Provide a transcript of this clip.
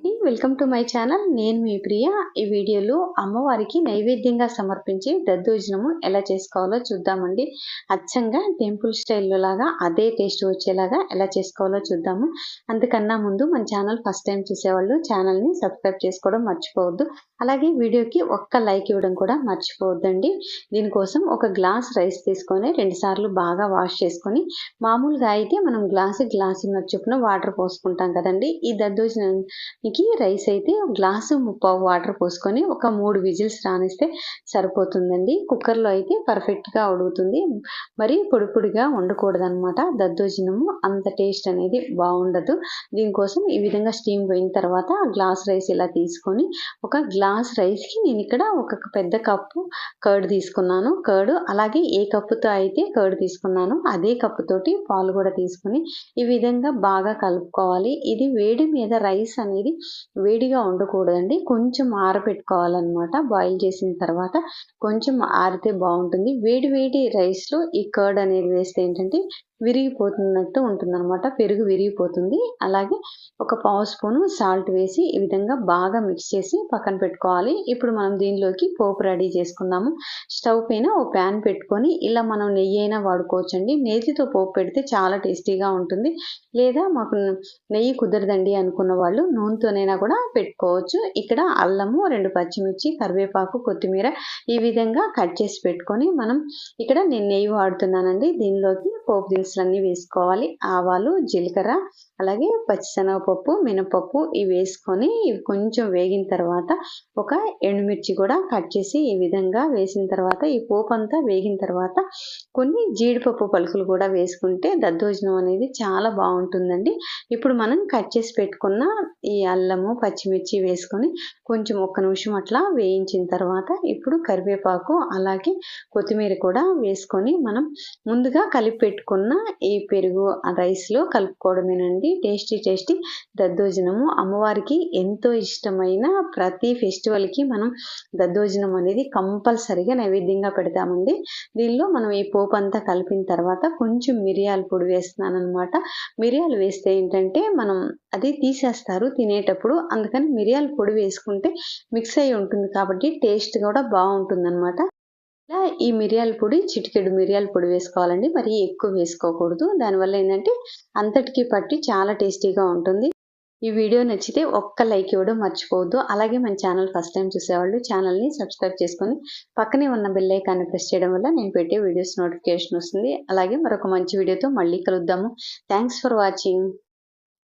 আপনি welcome to my channel. నేను మీ ప్రియ. ఈ వీడియోలో అమ్మవారికి నైవేద్యంగా సమర్పించి దద్దోజనము ఎలా చేసుకోవాలో చూద్దామండి. అచ్చంగా టెంపుల్ స్టైల్లో లాగా అదే టేస్ట్ వచ్చేలాగా ఎలా చేసుకోవాలో చూద్దాము. అందుకన్నా ముందు మన ఛానల్ ఫస్ట్ టైం చూసేవాళ్ళు ఛానల్ని సబ్స్క్రైబ్ చేసుకోవడం మర్చిపోవద్దు. అలాగే వీడియోకి ఒక్క లైక్ ఇవ్వడం కూడా మర్చిపోవద్దండి. దీనికోసం ఒక గ్లాస్ రైస్ తీసుకొని రెండుసార్లు బాగా వాష్ చేసుకొని మామూలుగా అయితే మనం గ్లాసు గ్లాసు చొప్పున వాటర్ పోసుకుంటాం కదండి. ఈ దద్దోజనానికి రైస్ అయితే గ్లాసు ముప్పావు వాటర్ పోసుకొని ఒక మూడు విజిల్స్ రానిస్తే సరిపోతుందండి. కుక్కర్లో అయితే పర్ఫెక్ట్గా ఉడుకుతుంది. మరి పొడి పొడిగా ఉండకూడదు అనమాట దద్దోజనము అంత టేస్ట్ అనేది బాగుండదు. దీనికోసం ఈ విధంగా స్టీమ్ పోయిన తర్వాత గ్లాస్ రైస్ ఇలా తీసుకొని ఒక గ్లాస్ రైస్కి నేను ఇక్కడ ఒక పెద్ద కప్పు కర్డ్ తీసుకున్నాను. కర్డ్ అలాగే ఏ కప్పుతో అయితే కర్డ్ తీసుకున్నాను అదే కప్పుతోటి పాలు కూడా తీసుకొని ఈ విధంగా బాగా కలుపుకోవాలి. ఇది వేడి మీద రైస్ అనేది వేడిగా ఉండకూడదండి. కొంచెం ఆరబెట్టుకోవాలన్నమాట. బాయిల్ చేసిన తర్వాత కొంచెం ఆరితే బాగుంటుంది. వేడి వేడి రైస్లో ఈ కర్డ్ అనేది వేస్తే ఏంటంటే విరిగిపోతున్నట్టు ఉంటుందన్నమాట. పెరుగు విరిగిపోతుంది. అలాగే ఒక పావు స్పూను సాల్ట్ వేసి ఈ విధంగా బాగా మిక్స్ చేసి పక్కన పెట్టుకోవాలి. ఇప్పుడు మనం దీనిలోకి పోపు రెడీ చేసుకుందాము. స్టవ్ పైన ఓ ప్యాన్ పెట్టుకొని ఇలా మనం నెయ్యి అయినా వాడుకోవచ్చండి. నెయ్యితో పోపు పెడితే చాలా టేస్టీగా ఉంటుంది. లేదా మాకు నెయ్యి కుదరదండి అనుకున్న వాళ్ళు నూనెతోనైనా కూడా పెట్టుకోవచ్చు. ఇక్కడ అల్లము రెండు పచ్చిమిర్చి కరివేపాకు కొత్తిమీర ఈ విధంగా కట్ చేసి పెట్టుకొని మనం ఇక్కడ నేను నెయ్యి వాడుతున్నానండి. దీనిలోకి పోపు దినుసులన్నీ వేసుకోవాలి. ఆవాలు జీలకర్ర అలాగే పచ్చిశనగపప్పు మినపప్పు ఇవి వేసుకొని ఇవి కొంచెం వేగిన తర్వాత ఒక ఎండుమిర్చి కూడా కట్ చేసి ఈ విధంగా వేసిన తర్వాత ఈ పోపు అంతా వేగిన తర్వాత కొన్ని జీడిపప్పు పలుకులు కూడా వేసుకుంటే దద్దోజనం అనేది చాలా బాగుంటుందండి. ఇప్పుడు మనం కట్ చేసి పెట్టుకున్న ఈ అల్లము పచ్చిమిర్చి వేసుకొని కొంచెం ఒక్క నిమిషం అట్లా వేయించిన తర్వాత ఇప్పుడు కరివేపాకు అలాగే కొత్తిమీర కూడా వేసుకొని మనం ముందుగా కలిపి పెట్టుకున్న ఈ పెరుగు రైస్లో కలుపుకోవడమేనండి. Tasty tasty దద్దోజనము. అమ్మవారికి ఎంతో ఇష్టమైన ప్రతి ఫెస్టివల్కి మనం దద్దోజనం అనేది కంపల్సరిగా నైవేద్యంగా పెడతామండి. దీనిలో మనం ఈ పోపు అంతా కలిపిన తర్వాత కొంచెం మిరియాల పొడి వేస్తున్నాను అనమాట మిరియాలు వేస్తే ఏంటంటే మనం అది తీసేస్తారు తినేటప్పుడు. అందుకని మిరియాల పొడి వేసుకుంటే మిక్స్ అయి ఉంటుంది కాబట్టి టేస్ట్ కూడా బాగుంటుంది అనమాట ఇలా ఈ మిరియాల పొడి చిటికెడు మిరియాల పొడి వేసుకోవాలండి. మరి ఎక్కువ వేసుకోకూడదు. దానివల్ల ఏంటంటే అంతటికి పట్టి చాలా టేస్టీగా ఉంటుంది. ఈ వీడియో నచ్చితే ఒక్క లైక్ ఇవ్వడం మర్చిపోవద్దు. అలాగే మన ఛానల్ ఫస్ట్ టైం చూసేవాళ్ళు ఛానల్ని సబ్స్క్రైబ్ చేసుకొని పక్కనే ఉన్న బెల్ ఐకాన్ని ప్రెస్ చేయడం వల్ల నేను పెట్టే వీడియోస్ నోటిఫికేషన్ వస్తుంది. అలాగే మరొక మంచి వీడియోతో మళ్ళీ కలుద్దాము. Thanks for watching.